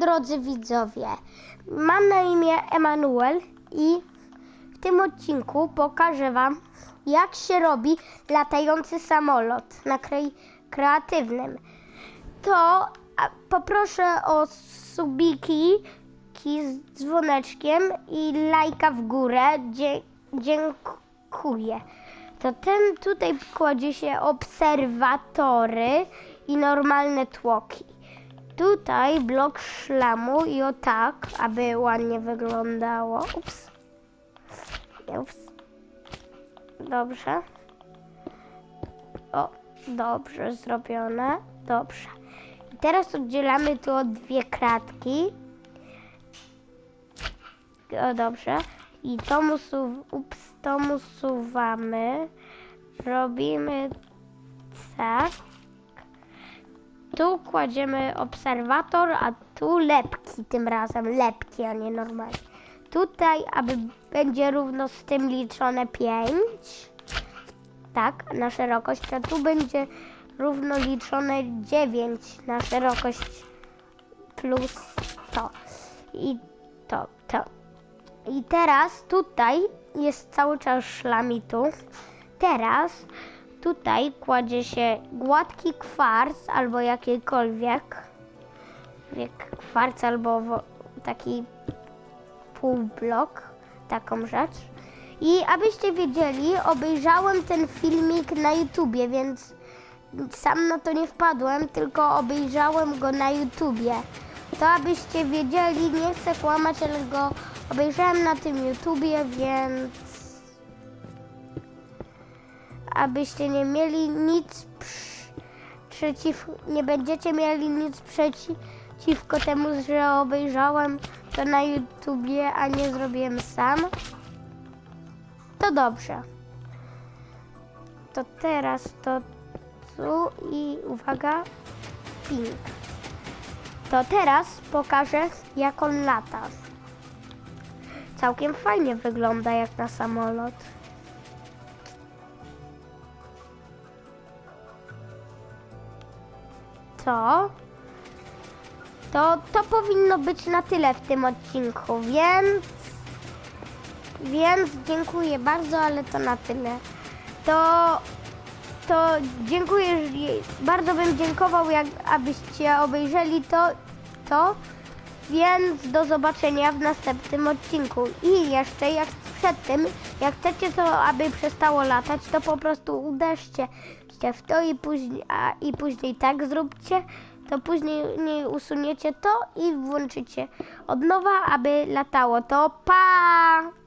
Drodzy widzowie. Mam na imię Emanuel i w tym odcinku pokażę Wam, jak się robi latający samolot na kre- kreatywnym. To poproszę o subiki ki z dzwoneczkiem i lajka w górę. Dzie- dziękuję. To ten tutaj kładzie się obserwatory i normalne tłoki. Tutaj blok szlamu i o tak, aby ładnie wyglądało. Ups. Ups. Dobrze. O, dobrze zrobione. Dobrze. I teraz oddzielamy tu o dwie kratki. O, dobrze. I to, usu, ups, to usuwamy. Robimy tak. Tu kładziemy obserwator, a tu lepki tym razem. Lepki, a nie normalnie. Tutaj, aby będzie równo z tym liczone 5. Tak, na szerokość, a tu będzie równo liczone 9 na szerokość plus to. I to, to. I teraz tutaj jest cały czas szlamitu. Teraz tutaj kładzie się gładki kwarc albo jakikolwiek wiek kwarc albo taki półblok, taką rzecz. I abyście wiedzieli, obejrzałem ten filmik na YouTubie, więc sam na to nie wpadłem, tylko obejrzałem go na YouTubie. To abyście wiedzieli, nie chcę kłamać, ale go obejrzałem na tym YouTubie, więc abyście nie mieli nic przeciw, nie będziecie mieli nic przeci, przeciwko temu, że obejrzałem to na YouTubie, a nie zrobiłem sam. To dobrze. To teraz to tu i uwaga, ping. To teraz pokażę, jak on lata. Całkiem fajnie wygląda jak na samolot. To to to powinno być na tyle w tym odcinku, więc więc dziękuję bardzo, ale to na tyle. To to dziękuję, bardzo bym dziękował, jak abyście obejrzeli to, to, więc do zobaczenia w następnym odcinku. I jeszcze, jak przed tym, jak chcecie to, aby przestało latać, to po prostu uderzcie w to i później, a, i później tak zróbcie, to później nie usuniecie to i włączycie od nowa, aby latało to. Pa!